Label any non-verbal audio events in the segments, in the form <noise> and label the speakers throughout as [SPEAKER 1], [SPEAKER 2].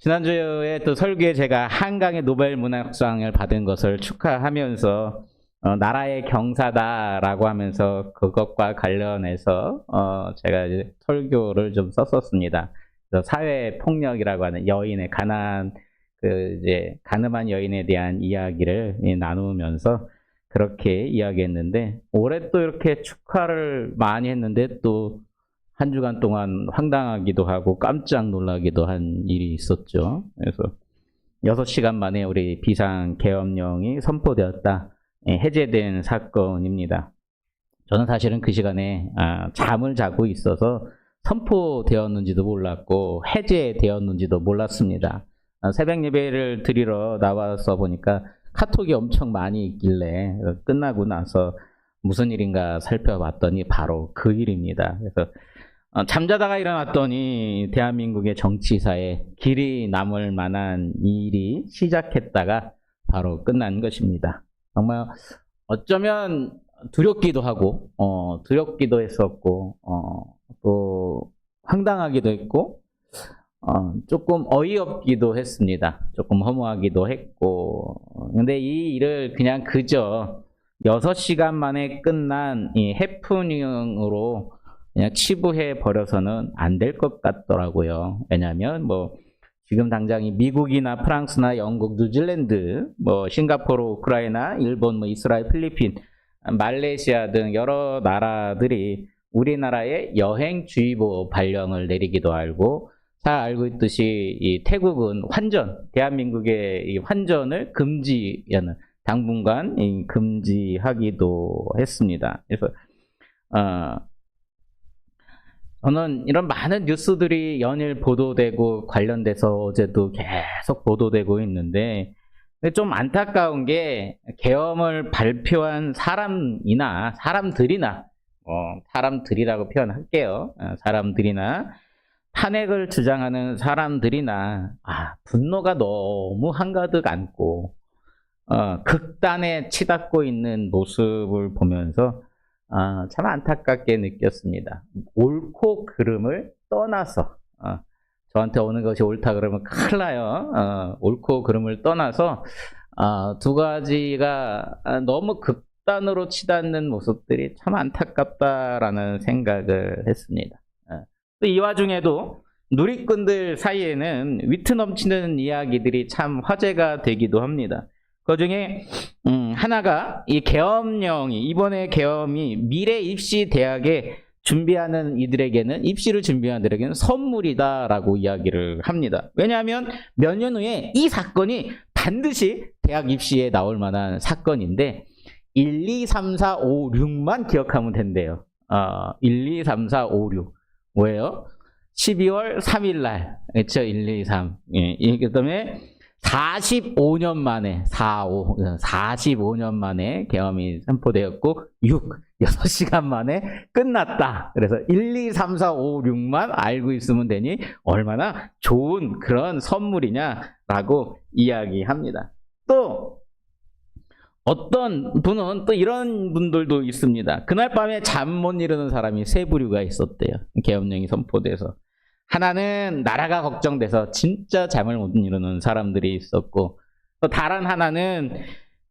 [SPEAKER 1] 지난주에 또 설교에 제가 한강의 노벨 문학상을 받은 것을 축하하면서 어, 나라의 경사다라고 하면서 그것과 관련해서 어, 제가 이제 설교를 좀 썼었습니다. 그래서 사회 폭력이라고 하는 여인의 가난 그 이제 가늠한 여인에 대한 이야기를 예, 나누면서 그렇게 이야기했는데 올해 또 이렇게 축하를 많이 했는데 또 한 주간 동안 황당하기도 하고 깜짝 놀라기도 한 일이 있었죠. 그래서 6시간 만에 우리 비상 계엄령이 선포되었다. 예, 해제된 사건입니다. 저는 사실은 그 시간에 아, 잠을 자고 있어서 선포되었는지도 몰랐고 해제되었는지도 몰랐습니다. 아, 새벽 예배를 드리러 나와서 보니까 카톡이 엄청 많이 있길래 끝나고 나서 무슨 일인가 살펴봤더니 바로 그 일입니다. 그래서 어, 잠자다가 일어났더니 대한민국의 정치사에 길이 남을 만한 일이 시작했다가 바로 끝난 것입니다. 정말 어쩌면 두렵기도 하고, 어, 두렵기도 했었고, 어, 또 황당하기도 했고, 어, 조금 어이없기도 했습니다. 조금 허무하기도 했고, 근데 이 일을 그냥 그저 6시간 만에 끝난 이 해프닝으로 그냥 치부해 버려서는 안 될 것 같더라고요. 왜냐하면 뭐 지금 당장 이 미국이나 프랑스나 영국, 뉴질랜드, 뭐 싱가포르, 우크라이나, 일본, 뭐 이스라엘, 필리핀, 말레이시아 등 여러 나라들이 우리나라에 여행주의보 발령을 내리기도 알고 잘 알고 있듯이 이 태국은 환전, 대한민국의 이 환전을 금지하는 당분간 이 금지하기도 했습니다. 그래서 어, 저는 이런 많은 뉴스들이 연일 보도되고 관련돼서 어제도 계속 보도되고 있는데 근데 좀 안타까운 게 계엄을 발표한 사람이나 사람들이나 어, 사람들이라고 표현할게요. 어, 사람들이나 탄핵을 주장하는 사람들이나 아, 분노가 너무 한가득 안고 어, 극단에 치닫고 있는 모습을 보면서 아, 참 안타깝게 느꼈습니다. 옳고 그름을 떠나서 어, 저한테 오는 것이 옳다 그러면 큰일 나요. 어, 옳고 그름을 떠나서 어, 두 가지가 아, 너무 극단으로 치닫는 모습들이 참 안타깝다라는 생각을 했습니다. 어, 또이 와중에도 누리꾼들 사이에는 위트 넘치는 이야기들이 참 화제가 되기도 합니다. 그 중에 음, 하나가 이 계엄령이 이번에 계엄이 미래 입시 대학에 준비하는 이들에게는 입시를 준비하는 이들에게는 선물이다라고 이야기를 합니다. 왜냐하면 몇 년 후에 이 사건이 반드시 대학 입시에 나올 만한 사건인데 1, 2, 3, 4, 5, 6만 기억하면 된대요. 어, 1, 2, 3, 4, 5, 6 뭐예요? 12월 3일 날 그렇죠? 1, 2, 3 예, 그 다음에 45년 만에 4, 5, 45년 만에 계엄이 선포되었고 6, 6시간 만에 끝났다. 그래서 1, 2, 3, 4, 5, 6만 알고 있으면 되니 얼마나 좋은 그런 선물이냐라고 이야기합니다. 또 어떤 분은 또 이런 분들도 있습니다. 그날 밤에 잠 못 이루는 사람이 세 부류가 있었대요. 계엄령이 선포돼서. 하나는 나라가 걱정돼서 진짜 잠을 못 이루는 사람들이 있었고 또 다른 하나는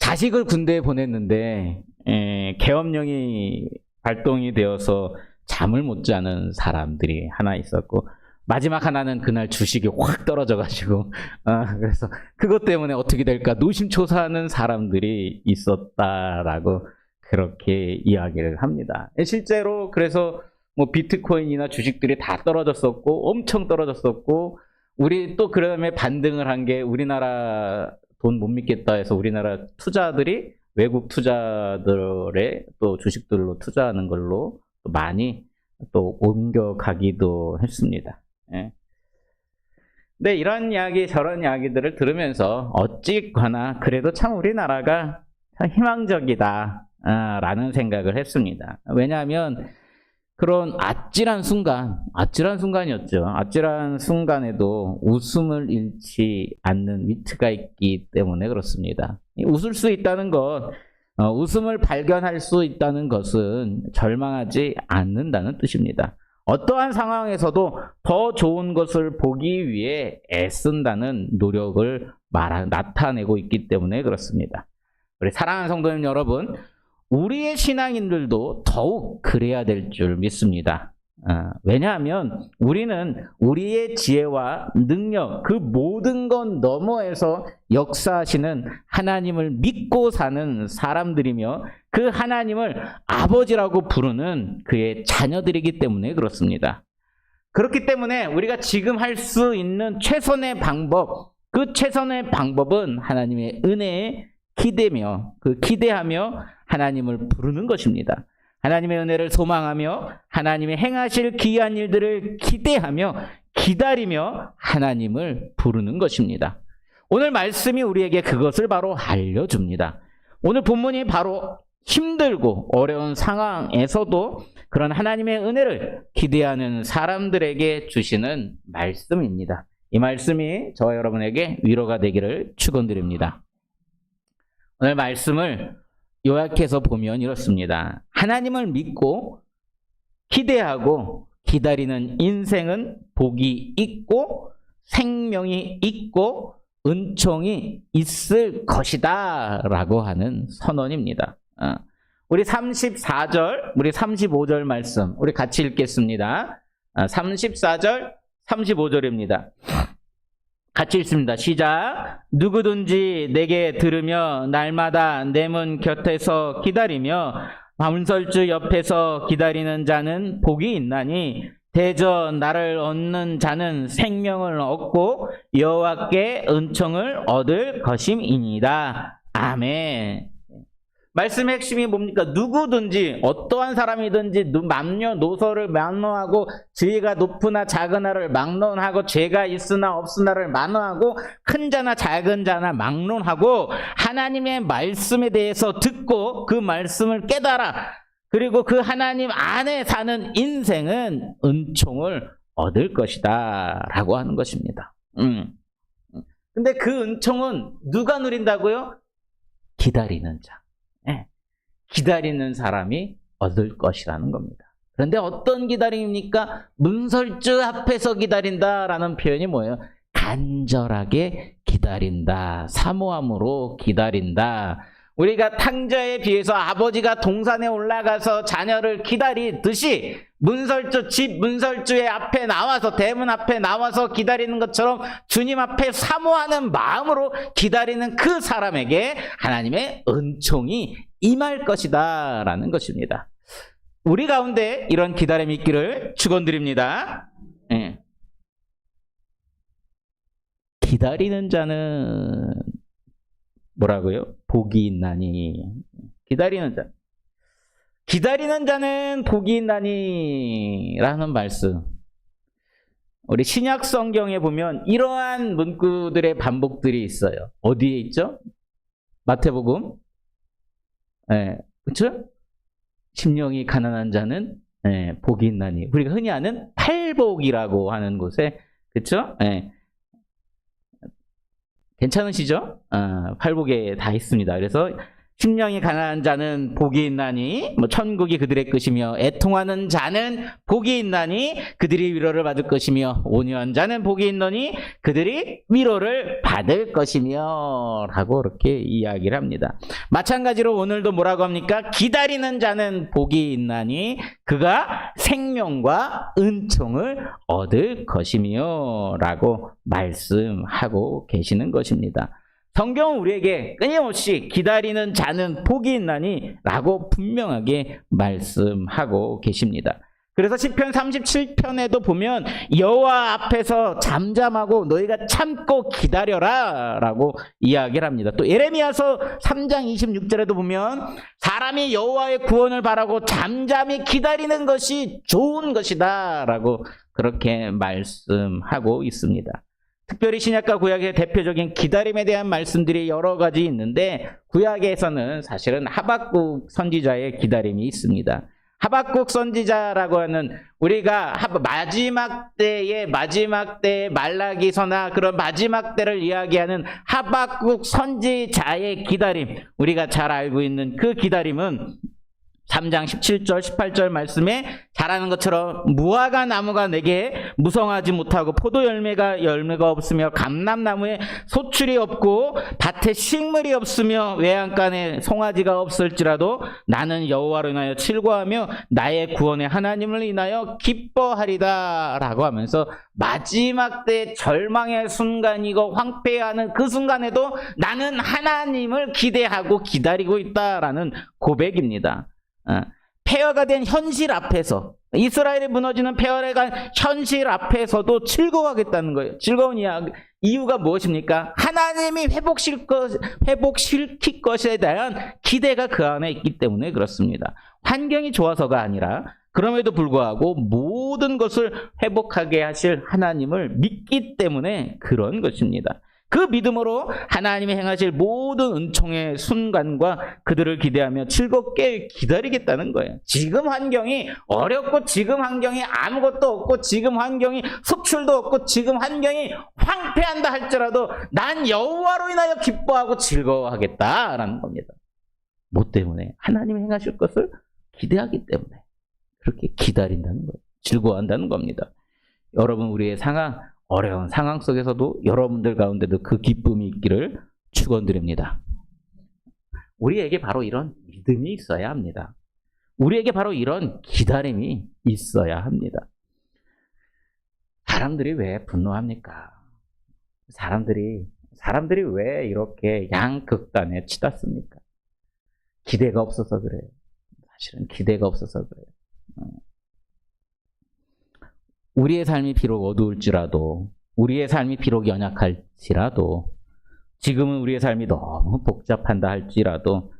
[SPEAKER 1] 자식을 군대에 보냈는데 에, 계엄령이 발동이 되어서 잠을 못 자는 사람들이 하나 있었고 마지막 하나는 그날 주식이 확 떨어져가지고 어, 그래서 그것 때문에 어떻게 될까 노심초사하는 사람들이 있었다라고 그렇게 이야기를 합니다. 실제로 그래서 뭐 비트코인이나 주식들이 다 떨어졌었고 엄청 떨어졌었고 우리 또 그다음에 반등을 한 게 우리나라 돈 못 믿겠다 해서 우리나라 투자들이 외국 투자들의 또 주식들로 투자하는 걸로 또 많이 또 옮겨가기도 했습니다. 예. 근데 이런 이야기 저런 이야기들을 들으면서 어찌거나 그래도 참 우리나라가 참 희망적이다 아, 라는 생각을 했습니다. 왜냐하면 그런 아찔한 순간, 아찔한 순간이었죠. 아찔한 순간에도 웃음을 잃지 않는 위트가 있기 때문에 그렇습니다. 웃을 수 있다는 것, 어, 웃음을 발견할 수 있다는 것은 절망하지 않는다는 뜻입니다. 어떠한 상황에서도 더 좋은 것을 보기 위해 애쓴다는 노력을 말하, 나타내고 있기 때문에 그렇습니다. 우리 사랑하는 성도님 여러분, 우리의 신앙인들도 더욱 그래야 될 줄 믿습니다. 아, 왜냐하면 우리는 우리의 지혜와 능력, 그 모든 것 너머에서 역사하시는 하나님을 믿고 사는 사람들이며 그 하나님을 아버지라고 부르는 그의 자녀들이기 때문에 그렇습니다. 그렇기 때문에 우리가 지금 할 수 있는 최선의 방법, 그 최선의 방법은 하나님의 은혜에 기대며, 그 기대하며 하나님을 부르는 것입니다. 하나님의 은혜를 소망하며 하나님의 행하실 귀한 일들을 기대하며 기다리며 하나님을 부르는 것입니다. 오늘 말씀이 우리에게 그것을 바로 알려줍니다. 오늘 본문이 바로 힘들고 어려운 상황에서도 그런 하나님의 은혜를 기대하는 사람들에게 주시는 말씀입니다. 이 말씀이 저와 여러분에게 위로가 되기를 축원드립니다. 오늘 말씀을 요약해서 보면 이렇습니다. 하나님을 믿고 기대하고 기다리는 인생은 복이 있고 생명이 있고 은총이 있을 것이다 라고 하는 선언입니다. 어. 우리 34절, 우리 35절 말씀, 우리 같이 읽겠습니다. 아, 34절, 35절입니다. 같이 읽습니다. 시작. 누구든지 내게 들으며 날마다 내 문 곁에서 기다리며 문설주 옆에서 기다리는 자는 복이 있나니 대저 나를 얻는 자는 생명을 얻고 여호와께 은총을 얻을 것임이니이다. 아멘. 말씀의 핵심이 뭡니까? 누구든지 어떠한 사람이든지 누- 남녀노소를 막론하고 지위가 높으나 작으나를 막론하고 죄가 있으나 없으나를 막론하고 큰 자나 작은 자나 막론하고 하나님의 말씀에 대해서 듣고 그 말씀을 깨달아 그리고 그 하나님 안에 사는 인생은 은총을 얻을 것이다 라고 하는 것입니다. 음. 근데 그 은총은 누가 누린다고요? 기다리는 자. 예. 기다리는 사람이 얻을 것이라는 겁니다. 그런데 어떤 기다림입니까? 문설주 앞에서 기다린다라는 표현이 뭐예요? 간절하게 기다린다. 사모함으로 기다린다. 우리가 탕자에 비해서 아버지가 동산에 올라가서 자녀를 기다리듯이 문설주 집 문설주의 앞에 나와서 대문 앞에 나와서 기다리는 것처럼 주님 앞에 사모하는 마음으로 기다리는 그 사람에게 하나님의 은총이 임할 것이다라는 것입니다. 우리 가운데 이런 기다림이 있기를 축원드립니다. 예. 기다리는 자는 뭐라고요? 복이 있나니 기다리는 자 기다리는 자는 복이 있나니 라는 말씀 우리 신약 성경에 보면 이러한 문구들의 반복들이 있어요. 어디에 있죠? 마태복음 예, 그렇죠? 심령이 가난한 자는 예, 복이 있나니 우리가 흔히 아는 팔복이라고 하는 곳에 그렇죠? 예. 괜찮으시죠? 아, 팔복에 다 있습니다. 그래서 심령이 가난한 자는 복이 있나니 뭐 천국이 그들의 것이며 애통하는 자는 복이 있나니 그들이 위로를 받을 것이며 온유한 자는 복이 있노니 그들이 위로를 받을 것이며 라고 이렇게 이야기를 합니다. 마찬가지로 오늘도 뭐라고 합니까? 기다리는 자는 복이 있나니 그가 생명과 은총을 얻을 것이며 라고 말씀하고 계시는 것입니다. 성경은 우리에게 끊임없이 기다리는 자는 복이 있나니 라고 분명하게 말씀하고 계십니다. 그래서 시편 37편에도 보면 여호와 앞에서 잠잠하고 너희가 참고 기다려라 라고 이야기를 합니다. 또 예레미야서 3장 26절에도 보면 사람이 여호와의 구원을 바라고 잠잠히 기다리는 것이 좋은 것이다 라고 그렇게 말씀하고 있습니다. 특별히 신약과 구약의 대표적인 기다림에 대한 말씀들이 여러 가지 있는데 구약에서는 사실은 하박국 선지자의 기다림이 있습니다. 하박국 선지자라고 하는 우리가 하- 마지막 때의 마지막 때의 말라기 서나 그런 마지막 때를 이야기하는 하박국 선지자의 기다림 우리가 잘 알고 있는 그 기다림은 3장 17절, 18절 말씀에 잘하는 것처럼 무화과 나무가 내게 무성하지 못하고 포도 열매가 열매가 없으며 감람나무에 소출이 없고 밭에 식물이 없으며 외양간에 송아지가 없을지라도 나는 여호와로 인하여 칠과하며 나의 구원의 하나님을 인하여 기뻐하리다라고 하면서 마지막 때 절망의 순간이고 황폐하는 그 순간에도 나는 하나님을 기대하고 기다리고 있다라는 고백입니다. 어, 폐허가 된 현실 앞에서 이스라엘이 무너지는 폐허가 된 현실 앞에서도 즐거워하겠다는 거예요. 즐거운 이야, 이유가 무엇입니까? 하나님이 회복실 것, 회복시킬 것에 대한 기대가 그 안에 있기 때문에 그렇습니다. 환경이 좋아서가 아니라 그럼에도 불구하고 모든 것을 회복하게 하실 하나님을 믿기 때문에 그런 것입니다. 그 믿음으로 하나님이 행하실 모든 은총의 순간과 그들을 기대하며 즐겁게 기다리겠다는 거예요. 지금 환경이 어렵고 지금 환경이 아무것도 없고 지금 환경이 소출도 없고 지금 환경이 황폐한다 할지라도 난 여호와로 인하여 기뻐하고 즐거워하겠다라는 겁니다. 뭐 때문에? 하나님이 행하실 것을 기대하기 때문에 그렇게 기다린다는 거예요. 즐거워한다는 겁니다. 여러분 우리의 상황 어려운 상황 속에서도 여러분들 가운데도 그 기쁨이 있기를 축원드립니다. 우리에게 바로 이런 믿음이 있어야 합니다. 우리에게 바로 이런 기다림이 있어야 합니다. 사람들이 왜 분노합니까? 사람들이 사람들이 왜 이렇게 양극단에 치닫습니까? 기대가 없어서 그래요. 사실은 기대가 없어서 그래요. 어. 우리의 삶이 비록 어두울지라도, 우리의 삶이 비록 연약할지라도, 지금은 우리의 삶이 너무 복잡한다 할지라도,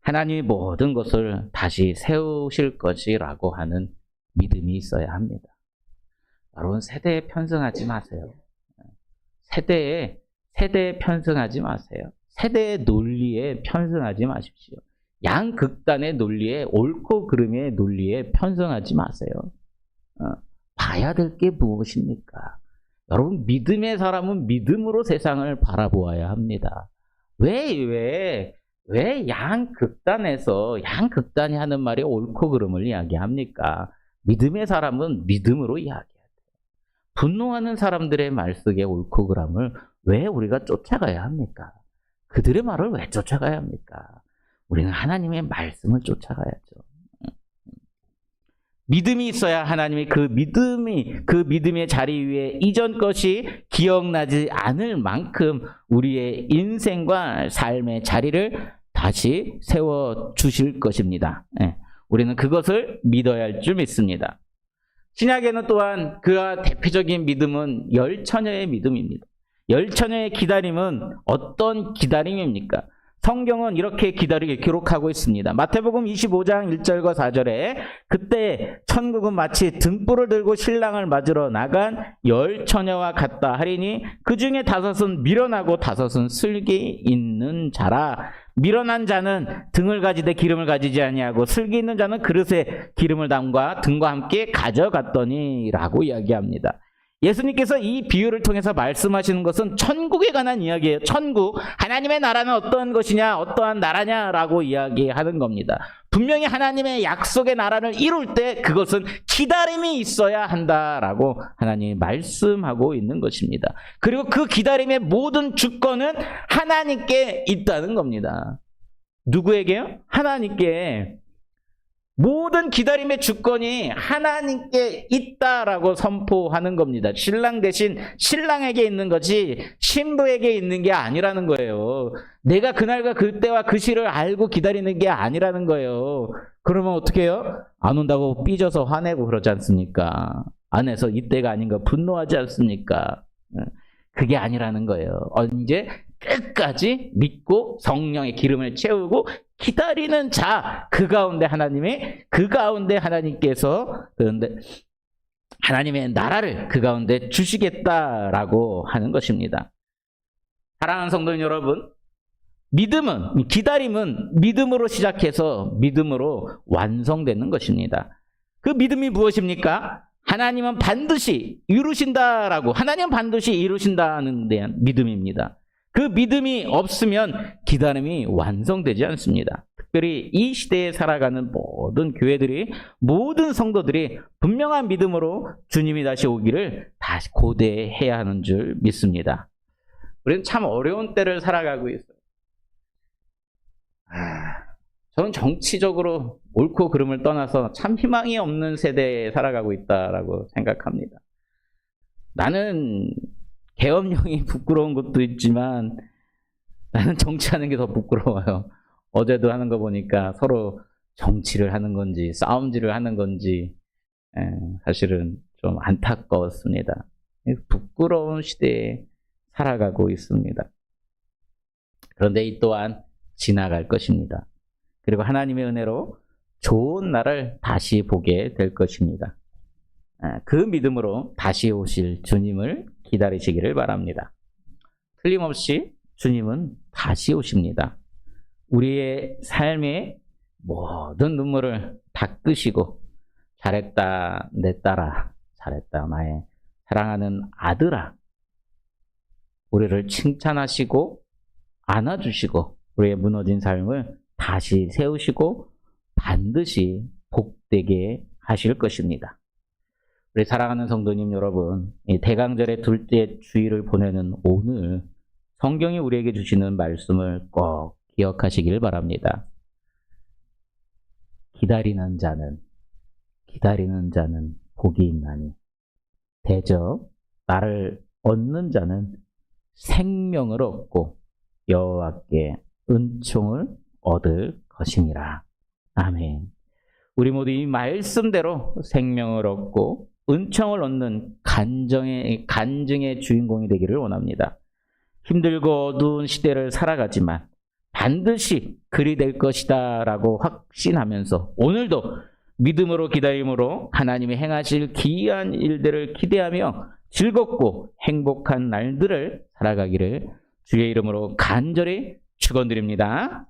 [SPEAKER 1] 하나님이 모든 것을 다시 세우실 것이라고 하는 믿음이 있어야 합니다. 여러분, 세대에 편승하지 마세요. 세대에, 세대에 편승하지 마세요. 세대의 논리에 편승하지 마십시오. 양극단의 논리에, 옳고 그름의 논리에 편승하지 마세요. 어. 봐야 될 게 무엇입니까? 여러분, 믿음의 사람은 믿음으로 세상을 바라보아야 합니다. 왜, 왜, 왜 양극단에서, 양극단이 하는 말이 옳고 그름을 이야기합니까? 믿음의 사람은 믿음으로 이야기해야 돼요. 분노하는 사람들의 말 속의 옳고 그름을 왜 우리가 쫓아가야 합니까? 그들의 말을 왜 쫓아가야 합니까? 우리는 하나님의 말씀을 쫓아가야죠. 믿음이 있어야 하나님이 그 믿음이 그 믿음의 자리 위에 이전 것이 기억나지 않을 만큼 우리의 인생과 삶의 자리를 다시 세워 주실 것입니다. 예, 우리는 그것을 믿어야 할 줄 믿습니다. 신약에는 또한 그와 대표적인 믿음은 열처녀의 믿음입니다. 열처녀의 기다림은 어떤 기다림입니까? 성경은 이렇게 기다리게 기록하고 있습니다. 마태복음 25장 1절과 4절에 그때 천국은 마치 등불을 들고 신랑을 맞으러 나간 열 처녀와 같다 하리니 그 중에 다섯은 미련하고 다섯은 슬기 있는 자라. 미련한 자는 등을 가지되 기름을 가지지 아니하고 슬기 있는 자는 그릇에 기름을 담과 등과 함께 가져갔더니라고 이야기합니다. 예수님께서 이 비유를 통해서 말씀하시는 것은 천국에 관한 이야기예요. 천국. 하나님의 나라는 어떤 것이냐, 어떠한 나라냐라고 이야기하는 겁니다. 분명히 하나님의 약속의 나라를 이룰 때 그것은 기다림이 있어야 한다라고 하나님이 말씀하고 있는 것입니다. 그리고 그 기다림의 모든 주권은 하나님께 있다는 겁니다. 누구에게요? 하나님께. 모든 기다림의 주권이 하나님께 있다라고 선포하는 겁니다. 신랑 대신 신랑에게 있는 거지 신부에게 있는 게 아니라는 거예요. 내가 그날과 그때와 그 시를 알고 기다리는 게 아니라는 거예요. 그러면 어떻게 해요? 안 온다고 삐져서 화내고 그러지 않습니까? 안에서 이때가 아닌가 분노하지 않습니까? 그게 아니라는 거예요. 언제 끝까지 믿고 성령의 기름을 채우고 기다리는 자, 그 가운데 하나님의, 그 가운데 하나님께서, 그런데 하나님의 나라를 그 가운데 주시겠다라고 하는 것입니다. 사랑하는 성도님 여러분, 믿음은, 기다림은 믿음으로 시작해서 믿음으로 완성되는 것입니다. 그 믿음이 무엇입니까? 하나님은 반드시 이루신다라고, 하나님은 반드시 이루신다는 대한 믿음입니다. 그 믿음이 없으면 기다림이 완성되지 않습니다. 특별히 이 시대에 살아가는 모든 교회들이 모든 성도들이 분명한 믿음으로 주님이 다시 오기를 다시 고대해야 하는 줄 믿습니다. 우리는 참 어려운 때를 살아가고 있어요. 아, 저는 정치적으로 옳고 그름을 떠나서 참 희망이 없는 세대에 살아가고 있다라고 생각합니다. 나는 계엄령이 <laughs> 부끄러운 것도 있지만 나는 정치하는 게 더 부끄러워요. 어제도 하는 거 보니까 서로 정치를 하는 건지 싸움질을 하는 건지 에, 사실은 좀 안타까웠습니다. 부끄러운 시대에 살아가고 있습니다. 그런데 이 또한 지나갈 것입니다. 그리고 하나님의 은혜로 좋은 날을 다시 보게 될 것입니다. 아, 그 믿음으로 다시 오실 주님을 기다리시기를 바랍니다. 틀림없이 주님은 다시 오십니다. 우리의 삶의 모든 눈물을 닦으시고 잘했다 내 딸아 잘했다 나의 사랑하는 아들아 우리를 칭찬하시고 안아주시고 우리의 무너진 삶을 다시 세우시고 반드시 복되게 하실 것입니다. 우리 사랑하는 성도님 여러분, 이 대강절의 둘째 주일을 보내는 오늘 성경이 우리에게 주시는 말씀을 꼭 기억하시길 바랍니다. 기다리는 자는 기다리는 자는 복이 있나니 대저 나를 얻는 자는 생명을 얻고 여호와께 은총을 얻을 것이니라. 아멘. 우리 모두 이 말씀대로 생명을 얻고 은총을 얻는 간정의 간증의 주인공이 되기를 원합니다. 힘들고 어두운 시대를 살아가지만 반드시 그리 될 것이다 라고 확신하면서 오늘도 믿음으로 기다림으로 하나님이 행하실 기이한 일들을 기대하며 즐겁고 행복한 날들을 살아가기를 주의 이름으로 간절히 축원드립니다.